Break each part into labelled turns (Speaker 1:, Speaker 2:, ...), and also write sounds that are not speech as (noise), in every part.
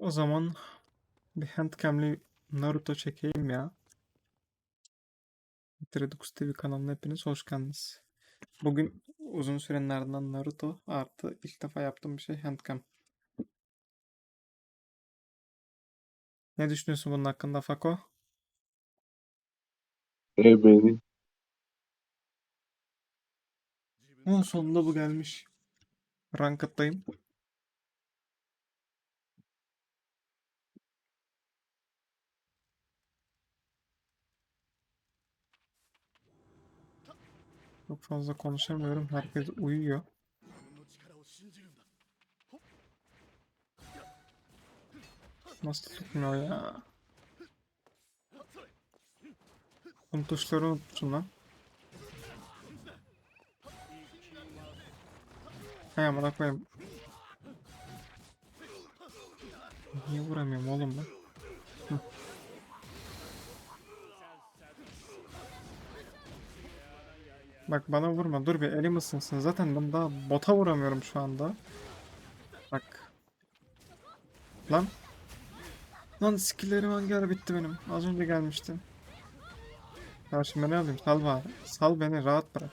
Speaker 1: O zaman bir handcam'li Naruto çekeyim ya. Tredux TV kanalına hepiniz hoş geldiniz. Bugün uzun sürenin ardından Naruto artı ilk defa yaptığım bir şey handcam. Ne düşünüyorsun bunun hakkında Fako?
Speaker 2: E beni.
Speaker 1: O sonunda bu gelmiş. Ranked'dayım. Çok fazla konuşamıyorum. Herkes uyuyor. Nasıl tutmuyor ya? Bunun tuşları unutmuşum lan. Hay amına koyayım. Niye vuramıyorum oğlum ben? Bak bana vurma. Dur bir elim ısınsın. Zaten ben daha bota vuramıyorum şu anda. Bak. Lan. Lan skill'lerim hangi bitti benim. Az önce gelmiştim. Şimdi ne alayım? Sal bari. Sal beni rahat bırak.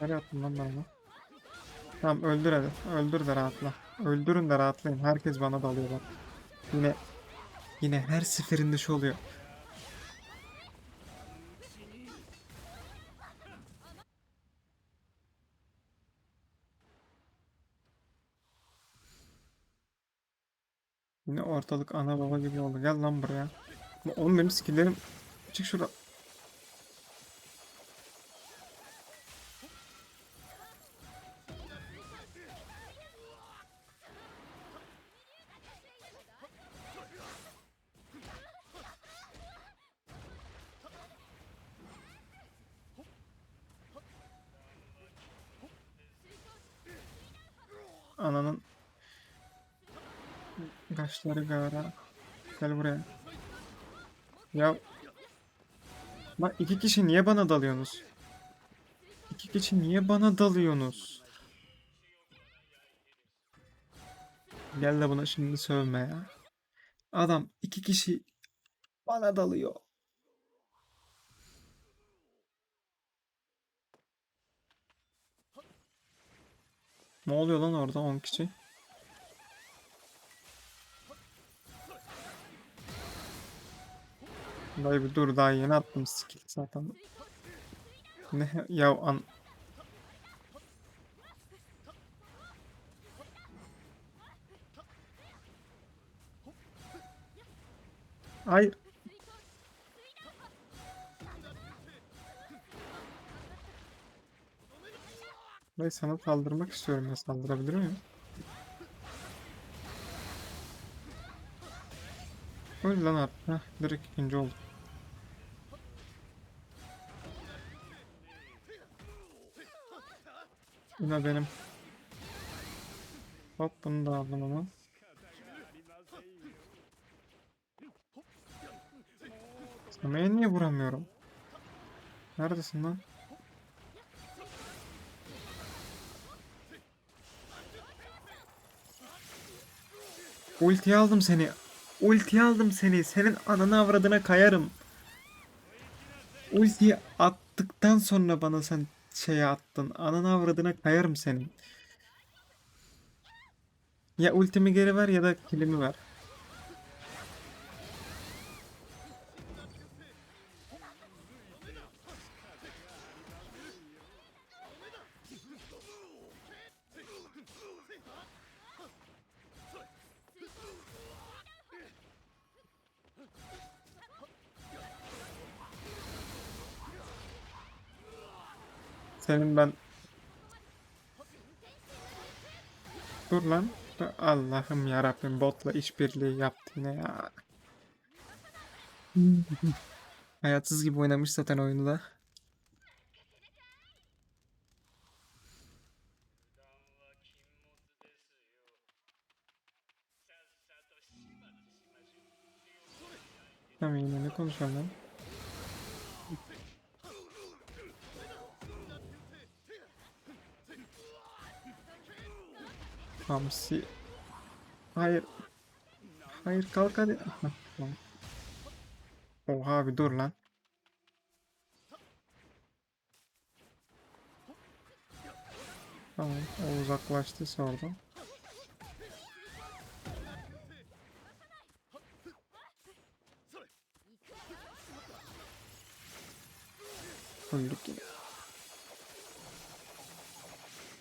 Speaker 1: Nereye attın lan onu? Tamam öldür hadi. Öldür de rahatla. Öldürün de rahatlayın. Herkes bana dalıyor bak. Yine yine her seferinde şu oluyor. Yine ortalık ana baba gibi oldu. Gel lan buraya. Oğlum benim skilllerim... Çık şurada. Ananın kaşları gara. Gel buraya. Ya Lan iki kişi niye bana dalıyorsunuz? İki kişi niye bana dalıyorsunuz? Gel de buna şimdi sövme ya. Adam iki kişi bana dalıyor. Ne oluyor lan orada 10 kişi? Dayı bir dur daha yeni attım skill zaten. Ne ya an Hayır. Dayı sana saldırmak istiyorum ya saldırabilir miyim? Öyle lan artık. Heh, direkt ikinci oldum. Yine benim. Hop bunu da aldım ama. Same'ye niye vuramıyorum? Neredesin lan? Ultiyi aldım seni. Ultiyi aldım seni. Senin ananı avradına kayarım. Ultiyi attıktan sonra bana sen şeye attın. Ananı avradına kayarım senin. Ya ultimi geri ver ya da kilimi ver. Senin ben... Dur lan. Allah'ım yarabbim botla işbirliği yaptı yine ya. (laughs) Hayatsız gibi oynamış zaten oyunu da. Tamam yine ne konuşuyorum Hamsi Hayır. Hayır kalk hadi. Oha abi dur lan. Tamam o uzaklaştıysa oradan. Öldük yine.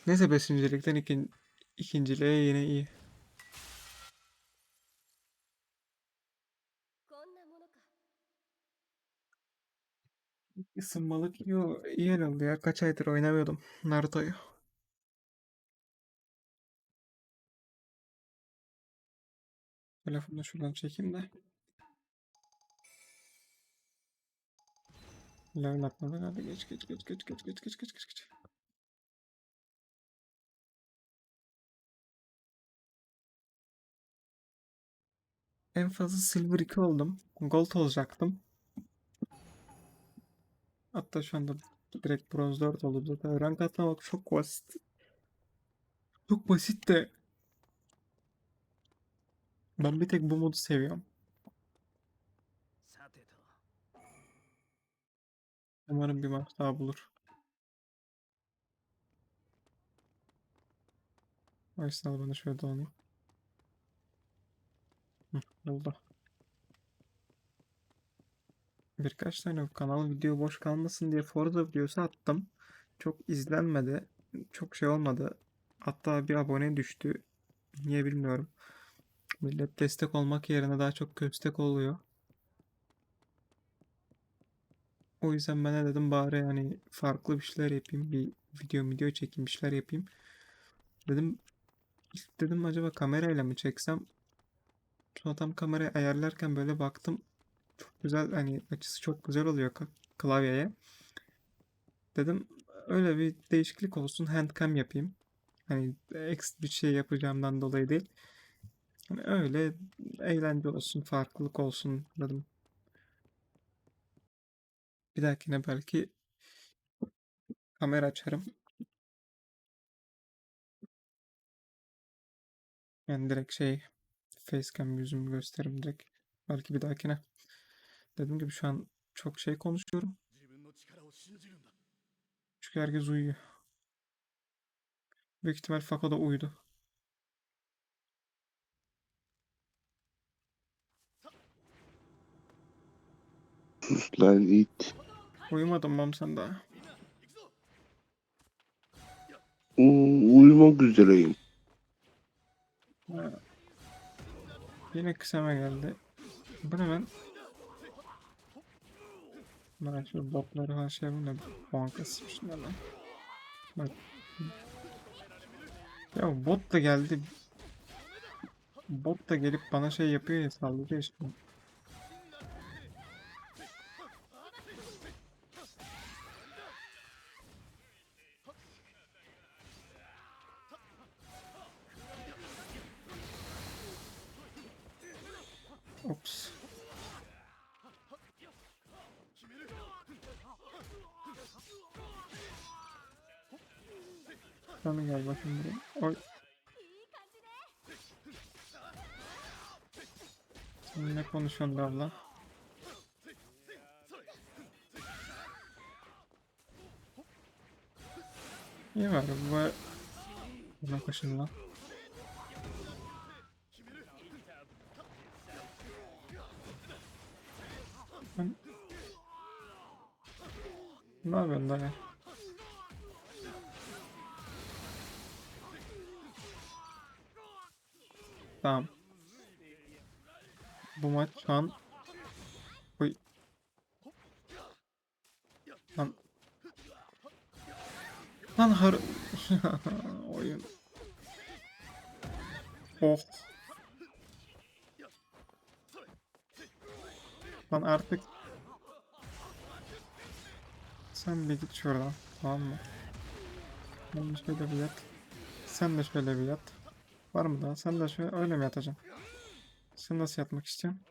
Speaker 1: Neyse beşincilikten ikin, İkinciliğe yine iyi. Isınmalı yo iyi el oldu ya. Kaç aydır oynamıyordum Naruto'yu. Telefonla şuradan çekeyim de. Level atmadan hadi geç geç geç geç geç geç geç geç geç. En fazla silver 2 oldum. Gold olacaktım. Hatta şu anda direkt bronz 4 oldu zaten. Rank atlamak çok basit. Çok basit de. Ben bir tek bu modu seviyorum. Umarım bir maç daha bulur. O yüzden bana şöyle dolanayım. Oldu. Birkaç tane kanal video boş kalmasın diye Forza videosu attım. Çok izlenmedi. Çok şey olmadı. Hatta bir abone düştü. Niye bilmiyorum. Millet destek olmak yerine daha çok köstek oluyor. O yüzden ben de dedim bari hani farklı bir şeyler yapayım. Bir video video çekeyim bir şeyler yapayım. Dedim dedim acaba kamerayla mı çeksem? Sonra tam kamerayı ayarlarken böyle baktım. Çok güzel hani açısı çok güzel oluyor klavyeye. Dedim öyle bir değişiklik olsun handcam yapayım. Hani ekstra bir şey yapacağımdan dolayı değil. Hani öyle eğlence olsun, farklılık olsun dedim. Bir dahakine belki kamera açarım. Yani direkt şey facecam yüzümü gösteririm direkt. Belki bir dahakine. Dediğim gibi şu an çok şey konuşuyorum. Çünkü herkes uyuyor. Büyük ihtimal Fako da uyudu.
Speaker 3: Lan it.
Speaker 1: Uyumadın mı sen daha?
Speaker 3: U uyumak üzereyim.
Speaker 1: Ha. Yine kısama geldi. Bu ne lan? Ben şu botları falan şey da bankası şunlar lan. Bak. Ya bot da geldi. Bot da gelip bana şey yapıyor ya saldırıyor işte. Sana gel bakayım buraya. Oy. Sen ne konuşuyorsun abla? İyi var bu. Koşun lan. Ben... Ne yapıyorsun daha? Tamam. Bu maç şu an... Oy. Lan... Lan har... (laughs) Oyun. Oh. Lan artık... Sen bir git şuradan. Tamam mı? De şöyle bir yat. Sen de şöyle bir yat. Var mı daha? Sen de şöyle öyle mi yatacaksın? Sen nasıl yatmak istiyorsun?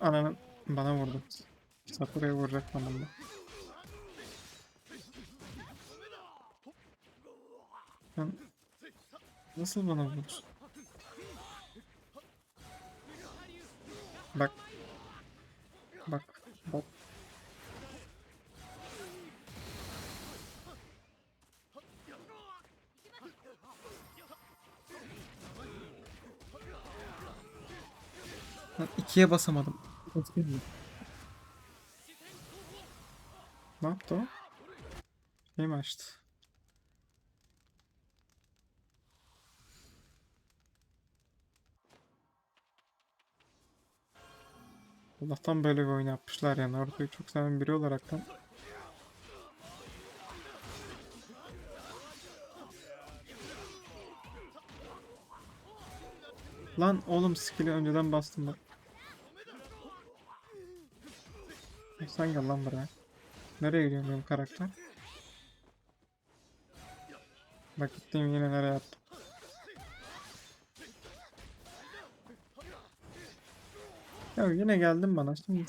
Speaker 1: Ananın bana vurdu. Sakura'ya vuracak bana da. Ben... Nasıl bana vurursun? Bak Lan ikiye basamadım. Ne yaptı o? Şey mi açtı? Allah'tan böyle bir oyun yapmışlar yani. Naruto'yu çok seven biri olaraktan. Lan oğlum skill'i önceden bastım bak. Sen gel lan buraya. Nereye gidiyor benim karakter? Bak gittiğim yine nereye attım. Ya yine geldin bana şimdi.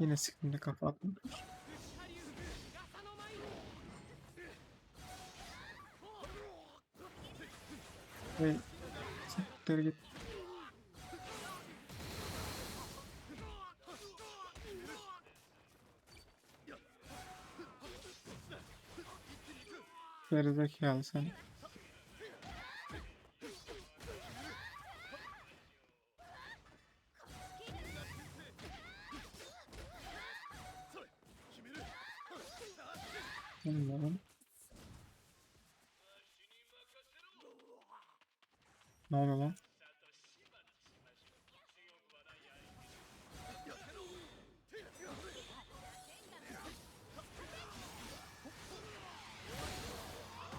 Speaker 1: Yine sikimde kafa attım. Ve siktir git. Gerizekalı sen.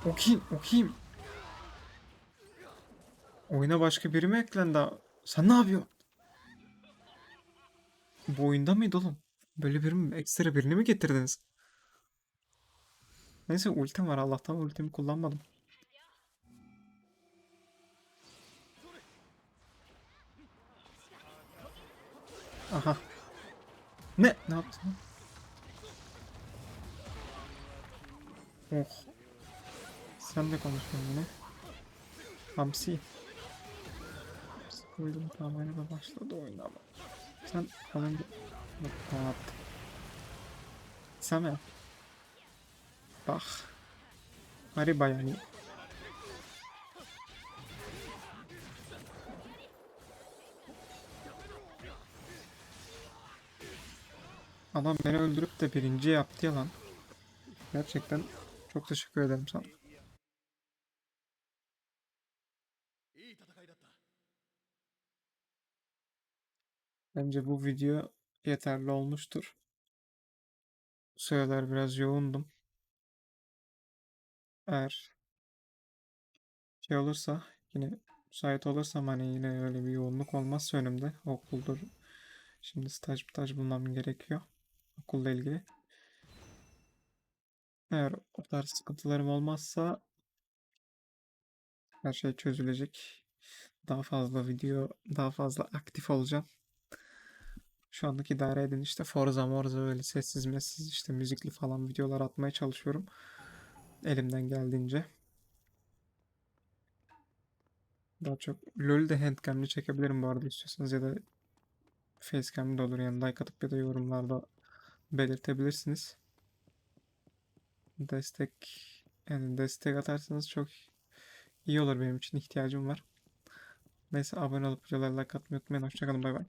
Speaker 1: Okuyayım, okuyayım. Oyuna başka biri mi eklendi? Sen ne yapıyorsun? Bu oyunda mıydı oğlum? Böyle bir? Ekstra birini mi getirdiniz? Neyse ultim var Allah'tan ultimi kullanmadım. Aha. Ne? Ne yaptın? Oh. Sen de konuş benimle. Hamsi. Sıkıldım tamamen da başladı oyun ama. Sen yaptın? Sen mi? Bak. Gariba yani. Adam beni öldürüp de birinci yaptı ya lan. Gerçekten çok teşekkür ederim sana. Bence bu video yeterli olmuştur. Süreler biraz yoğundum. Eğer şey olursa yine müsait olursam hani yine öyle bir yoğunluk olmazsa önümde okuldur. Şimdi staj staj bulmam gerekiyor. Okulla ilgili. Eğer o tarz sıkıntılarım olmazsa her şey çözülecek. Daha fazla video, daha fazla aktif olacağım. Şu anlık idare edin işte Forza Morza öyle sessiz messiz işte müzikli falan videolar atmaya çalışıyorum. Elimden geldiğince. Daha çok LoL'ü de handcam'li çekebilirim bu arada istiyorsanız ya da facecam'li de olur yani like atıp ya da yorumlarda belirtebilirsiniz. Destek yani destek atarsanız çok iyi olur benim için ihtiyacım var. Neyse abone olup videolara like atmayı unutmayın. Hoşçakalın bay bay.